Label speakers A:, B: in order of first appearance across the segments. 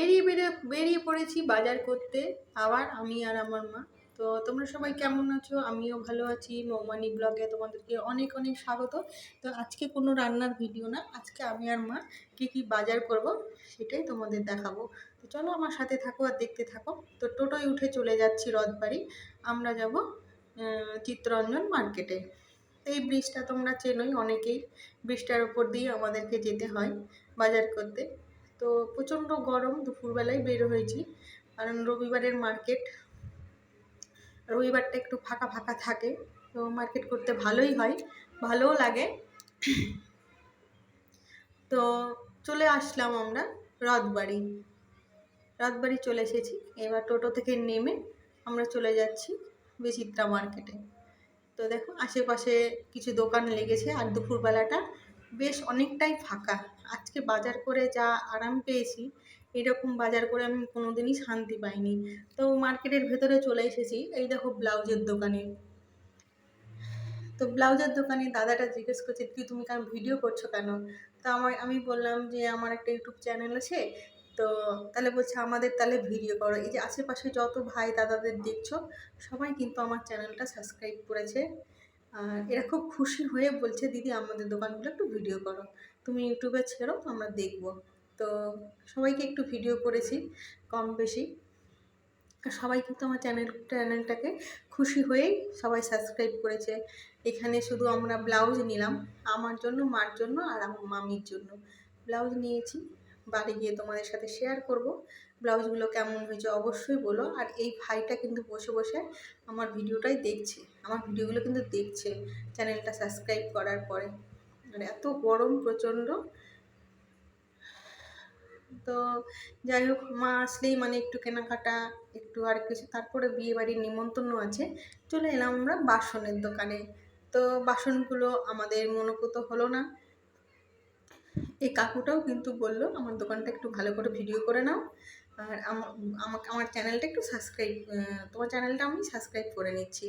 A: বেরিয়ে বেরিয়ে বেরিয়ে পড়েছি বাজার করতে। আবার আমি আর আমার মা। তো তোমরা সবাই কেমন আছো? আমিও ভালো আছি। মৌমানি ব্লগে তোমাদেরকে অনেক অনেক স্বাগত। তো আজকে কোনো রান্নার ভিডিও না, আজকে আমি আর মা কী কী বাজার করব সেটাই তোমাদের দেখাবো। তো চলো আমার সাথে থাকো আর দেখতে থাকো। তো টোটোয় উঠে চলে যাচ্ছি রথবাড়ি। আমরা যাব চিত্তরঞ্জন মার্কেটে। এই ব্রিজটা তোমরা চেনোই অনেকেই। ব্রিজটার উপর দিয়ে আমাদেরকে যেতে হয় বাজার করতে। তো প্রচণ্ড গরম দুপুরবেলায় বের হয়েছি। কারণ রবিবারের মার্কেট রবিবারটা একটু ফাঁকা ফাঁকা থাকে, তো মার্কেট করতে ভালোই হয়, ভালোও লাগে। তো চলে আসলাম আমরা রথবাড়ি। রথবাড়ি চলে এসেছি, এবার টোটো থেকে নেমে আমরা চলে যাচ্ছি বিচিত্রা মার্কেটে তো দেখো, আশেপাশে কিছু দোকান লেগেছে আর দুপুরবেলাটা বেশ অনেকটাই ফাঁকা। আজকে বাজার করে যা আরাম পেয়েছি, এরকম বাজার করে আমি কোনোদিনই শান্তি পাইনি। তো মার্কেটের ভেতরে চলে এসেছি, এই দেখো ব্লাউজের দোকানে। তো ব্লাউজের দোকানে দাদাটা জিজ্ঞেস করছে তুই তুমি কেন ভিডিও করছ কেন? তো আমার, আমি বললাম যে, আমার একটা ইউটিউব চ্যানেল আছে, তো তাহলে বলছে, আমাদের তাহলে ভিডিও করো। এই যে আশেপাশে যত ভাই দাদাদের দেখছ, সবাই কিন্তু আমার চ্যানেলটা সাবস্ক্রাইব করেছে। আর এরা খুব খুশি হয়ে বলছে, দিদি, আমাদের দোকানগুলো একটু ভিডিও করো। তুমি ইউটিউবে ছেড়ো, আমরা দেখব। তো সবাইকে একটু ভিডিও করেছি, কম বেশি। সবাই কিন্তু আমার চ্যানেল চ্যানেলটাকে খুশি হয়েই সবাই সাবস্ক্রাইব করেছে। এখানে শুধু আমরা ব্লাউজ নিলাম, আমার জন্য, মার জন্য আর আমার মামির জন্য। ব্লাউজ নিয়েছি। বাড়ি গিয়ে তোমাদের সাথে শেয়ার করব। ব্লাউজগুলো কেমন হয়েছে অবশ্যই বলো। আর এই ভাইটা কিন্তু বসে বসে আমার ভিডিওটাই দেখছে। আমার ভিডিওগুলো কিন্তু দেখছে চ্যানেলটা সাবস্ক্রাইব করার পরে। মানে এত গরম প্রচণ্ড। তো যাই হোক, মা আসলেই মানে একটু কেনাকাটা, একটু আর কিছু, তারপরে বিয়ে বাড়ির নিমন্ত্রণ আছে। চলে এলাম আমরা বাসনের দোকানে। তো বাসনগুলো আমাদের মনোপুত হলো না। এই কাকুটাও কিন্তু বলল, আমার দোকানটা একটু ভালো করে ভিডিও করে নাও। আর আমাকে, আমার চ্যানেলটা একটু সাবস্ক্রাইব তোমার চ্যানেলটা আমি সাবস্ক্রাইব করে নিচ্ছি।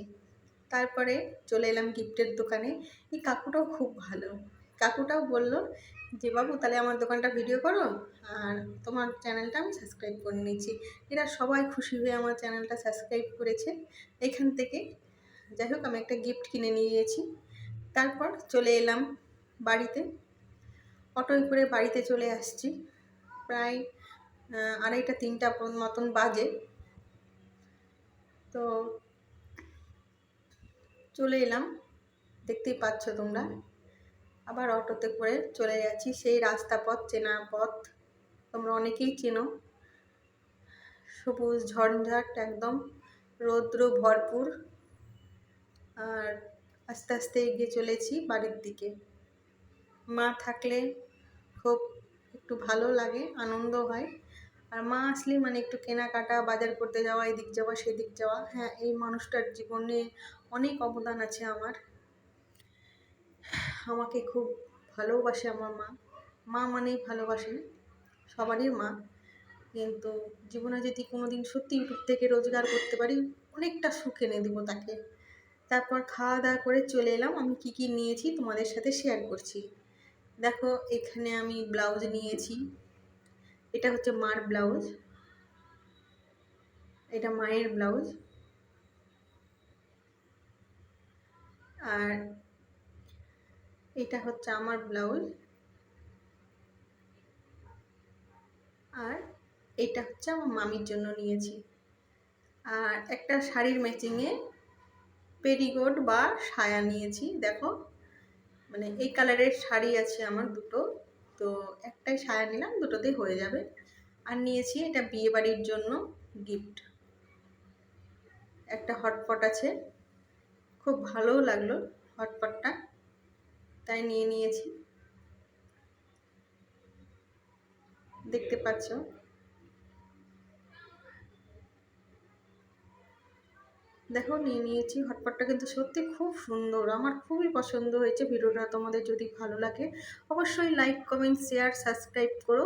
A: তারপরে চলে এলাম গিফটের দোকানে। এই কাকুটাও খুব ভালো। কাকুটাও বলল যে, বাবু, তাহলে আমার দোকানটা ভিডিও করো, আর তোমার চ্যানেলটা আমি সাবস্ক্রাইব করে নিচ্ছি। এরা সবাই খুশি হয়ে আমার চ্যানেলটা সাবস্ক্রাইব করেছে। এখান থেকে যাই হোক, আমি একটা গিফট কিনে নিয়েছি তারপর চলে এলাম বাড়িতে। অটোয় করে বাড়িতে চলে আসছি। প্রায় আড়াইটা, তিনটা মতন বাজে। তো চলে এলাম। দেখতেই পাচ্ছ তোমরা। আবার অটোতে করে চলে যাচ্ছি। সেই রাস্তা পথ, চেনা পথ। তোমরা অনেকেই চেনো। সবুজ, ঝঞ্ঝাট একদম। রৌদ্র ভরপুর। আর আস্তে আস্তে এগিয়ে চলেছি বাড়ির দিকে। থাকলে খুব একটু ভালো লাগে, আনন্দ হয়। আর মা আসলে মানে একটু কেনাকাটা, বাজার করতে যাওয়া, এদিক যাওয়া, সেদিক যাওয়া হ্যাঁ এই মানুষটার জীবনে অনেক অবদান আছে আমার। আমাকে খুব ভালোবাসে আমার মা। মা মানেই ভালোবাসে, সবারই মা। কিন্তু জীবনে যদি কোনো দিন সত্যি ইউটিউব থেকে রোজগার করতে পারি, অনেকটা সুখ এনে দেবো তাকে। তারপর খাওয়া দাওয়া করে চলে এলাম। আমি কি কি নিয়েছি তোমাদের সাথে শেয়ার করছি। দেখো, এখানে আমি ব্লাউজ নিয়েছি। এটা হচ্ছে মার ব্লাউজ। এটা মায়ের ব্লাউজ। আর এটা হচ্ছে আমার ব্লাউজ। আর এটা হচ্ছে আমার মামির জন্য নিয়েছি। আর একটা শাড়ির ম্যাচিংয়ে পেরিগোড বা সায়া নিয়েছি, দেখো। মানে এই কালারের শাড়ি আছে আমার দুটো। তো একটাই সায়া নিলাম দুটোতেই হয়ে যাবে। আর নিয়েছি এটা বিয়ে বাড়ির জন্য গিফট একটা হটপট আছে। খুব ভালোও লাগল হটপটটা। তাই নিয়ে নিয়েছি। দেখতে পাচ্ছ? দেখো, নিয়ে নিয়েছি। হটপটটা কিন্তু সত্যি খুব সুন্দর। আমার খুবই পছন্দ হয়েছে। ভিডিওটা তোমাদের যদি ভালো লাগে, অবশ্যই লাইক কমেন্ট শেয়ার সাবস্ক্রাইব করো।